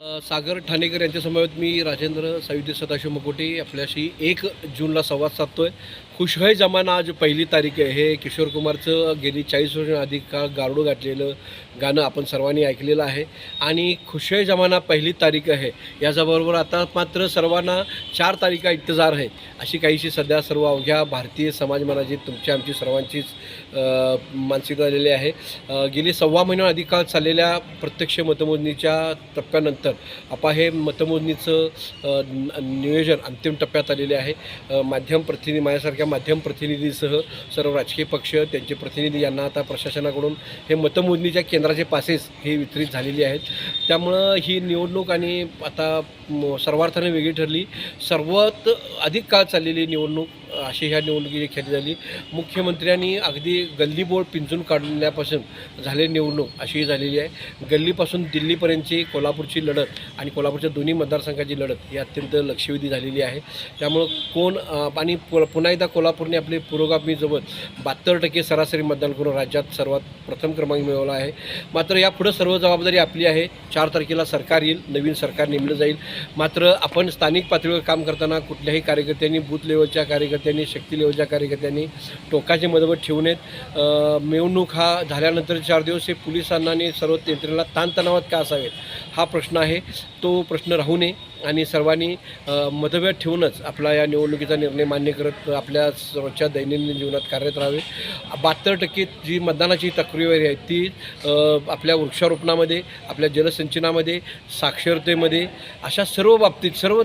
सागर ठाणेकर यांच्यासमवेत मी राजेंद्र सावित्री सदाशिव मुकोटे आपल्याशी एक जूनला संवाद साधतो आहे खुश है जमाना आज पहिली तारीख आहे. हे किशोर कुमारचं गेली चाळीस वर्ष अधिक काळ गारडू घातलेलं गाणं आपण सर्वांनी ऐकलेलं आहे. आणि खुश है जमाना पहिली तारीख आहे. याच्याबरोबर आता मात्र सर्वांना चार तारीखा इंतजार आहे. अशी काहीशी सध्या सर्व अवघ्या भारतीय समाज मनाची तुमची आमची सर्वांचीच मानसिकता झालेली आहे. गेली सव्वा महिन्या अधिक काळ चाललेल्या प्रत्यक्ष मतमोजणीच्या टप्प्यानंतर आपा हे मतमोजणीचं नियोजन अंतिम टप्प्यात आलेले आहे. माध्यम प्रतिनिधी माझ्यासारख्या माध्यम प्रतिनिधीसह सर्व राजकीय पक्ष त्यांचे प्रतिनिधी यांना आता प्रशासनाकडून हे मतमोजणीच्या केंद्राचे पासेस हे वितरित झालेली आहेत. त्यामुळं ही निवडणूक आणि आता म, सर्वार्थाने वेगळी ठरली. सर्वात अधिक काळ चाललेली निवडणूक अशी ह्या निवडणुकीची ख्याती झाली. मुख्यमंत्र्यांनी अगदी गल्लीबोळ पिंजून काढण्यापासून झालेली निवडणूक अशी झालेली आहे. गल्लीपासून दिल्लीपर्यंतची कोल्हापूरची लढत आणि कोल्हापूरच्या दोन्ही मतदारसंघाची लढत ही अत्यंत लक्षवेधी झालेली आहे. त्यामुळं कोण आणि पुन्हा एकदा कोल्हापूरने आपले पुरोगामीजवळ बहात्तर टक्के सरासरी मतदान करून राज्यात सर्वात प्रथम क्रमांक मिळवला आहे. मात्र यापुढं सर्व जबाबदारी आपली आहे. चार तारखेला सरकार येईल नवीन सरकार नेमलं जाईल. मात्र आपण स्थानिक पातळीवर काम करताना कुठल्याही कार्यकर्त्यांनी बूथ लेवलच्या कार्यकर्त्यांनी शक्ती लेवलच्या कार्यकर्त्यांनी टोकाचे मदत ठेवू नयेत मिवणूक मिरवणूक हा झाल्यानंतर चार दिवस हे पोलिसांना आणि सर्व यंत्रणेला ताणतणावात का असावेत? हा प्रश्न आहे. तो प्रश्न राहू नये. आणि सर्वांनी मतभेद ठेवूनच आपला या निवडणुकीचा निर्णय मान्य करत आपल्या रोजच्या दैनंदिन जीवनात कार्यरत राहावे. बहात्तर टक्के जी मतदानाची तक्रारी आहे ती आपल्या वृक्षारोपणामध्ये आपल्या जलसिंचनामध्ये साक्षरतेमध्ये अशा सर्व बाबतीत सर्व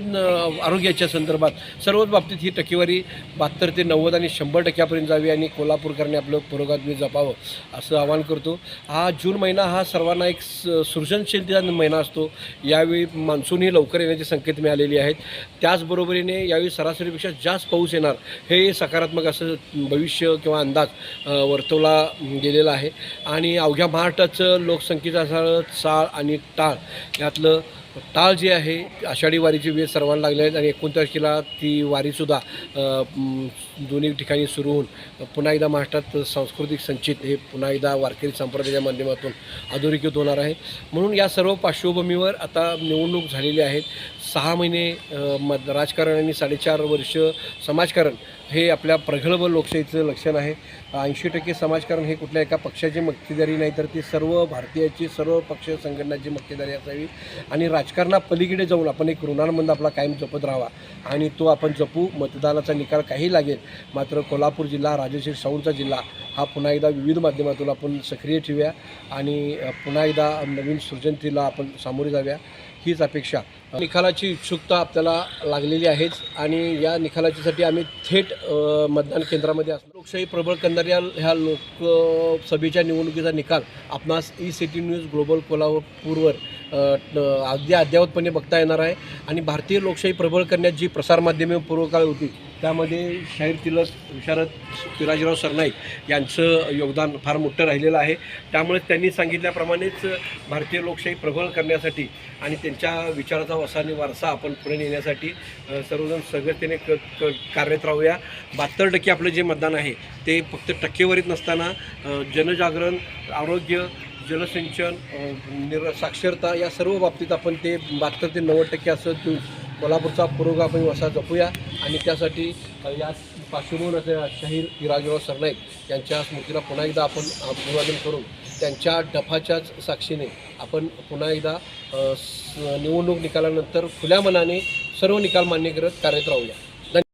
आरोग्याच्या संदर्भात सर्वच बाबतीत ही टक्केवारी बहात्तर ते नव्वद आणि शंभर टक्क्यापर्यंत जावी आणि कोल्हापूरकरांनी आपलं पुरोगामी जपावं असं आवाहन करतो. हा जून महिना हा सर्वांना एक स- सृजनशीलतेचा महिना असतो. यावेळी मान्सूनही लवकर येण्याची संकेत मिळालेले आहेत. त्याचबरोबरीने यावेळी सरासरीपेक्षा जास्त पाऊस येणार हे सकारात्मक असं भविष्य किंवा अंदाज वर्तवला गेलेला आहे. आणि अवघ्या महाराष्ट्राचं लोकसंख्येचा साळ आणि टाळ यातलं टाळ जी आहे आषाढी वारीची वेळ सर्वांना लागले आहेत आणि एकोण तारखेला ती वारीसुद्धा दोन्ही ठिकाणी सुरू होऊन पुन्हा एकदा महाराष्ट्रात सांस्कृतिक संचित हे पुन्हा एकदा वारकरी संप्रदायाच्या माध्यमातून अधोरेखित होणार आहे. म्हणून या सर्व पार्श्वभूमीवर आता निवडणूक झालेली आहेत सहा महिने मत राजकारण आणि साडेचार वर्ष समाजकारण हे आपल्या प्रगल्भ लोकशाहीचं लक्षण आहे. ऐंशी टक्के समाजकारण हे कुठल्या एका पक्षाची मक्तेदारी नाही तर ती सर्व भारतीयाची सर्व पक्ष संघटनाची मक्तेदारी असावी आणि राज राजकारणापलीकडे जाऊन आपण एक ऋणानुबंध आपला कायम जपत राहावा आणि तो आपण जपू मतदानाचा निकाल काही लागेल. मात्र कोल्हापूर जिल्हा राजश्री शाहूंचा जिल्हा हा पुन्हा एकदा विविध माध्यमातून आपण सक्रिय ठेवूया आणि पुन्हा एकदा नवीन सृजनतेला आपण सामोरे जाव्या हीच अपेक्षा निकालाची उत्सुकता आपल्याला लागलेली आहेच आणि या निकालाच्यासाठी आम्ही थेट मतदान केंद्रामध्ये असतो लोकशाही प्रबळ करणाऱ्या ह्या लोकसभेच्या निवडणुकीचा निकाल आपणास ई सिटी न्यूज ग्लोबल कोल्हापूरवर अगदी अद्ययावतपणे बघता येणार आहे. आणि भारतीय लोकशाही प्रबळ करण्यात जी प्रसारमाध्यमे पूर्वकाळ होती त्यामध्ये शाहीर तिलक विशारद पिराजीराव सरनाईक यांचं योगदान फार मोठं राहिलेलं आहे. त्यामुळे त्यांनी सांगितल्याप्रमाणेच भारतीय लोकशाही प्रबळ करण्यासाठी आणि त्यांच्या विचाराचा वसाने आणि वारसा आपण पुढे नेण्यासाठी सर्वजण सगळ्यतेने क क कार्यरत राहूया. बहात्तर टक्के आपलं जे मतदान आहे ते फक्त टक्केवारीत नसताना जनजागरण आरोग्य जलसिंचन निर साक्षरता या सर्व बाबतीत आपण ते बहात्तर ते नव्वद टक्के असं देऊन कोल्हापूरचा पुरोगामी वसा जपूया. आणि त्यासाठी या पार्श्वभूमीवर असलेल्या शाहीर हिराजीराव सरनाईक यांच्या स्मृतीला पुन्हा एकदा आपण अभिवादन करून त्यांच्या डफाच्याच साक्षीने आपण पुन्हा एकदा निवडणूक निकालानंतर खुल्या मनाने सर्व निकाल मान्य करत कार्यरत राहूया.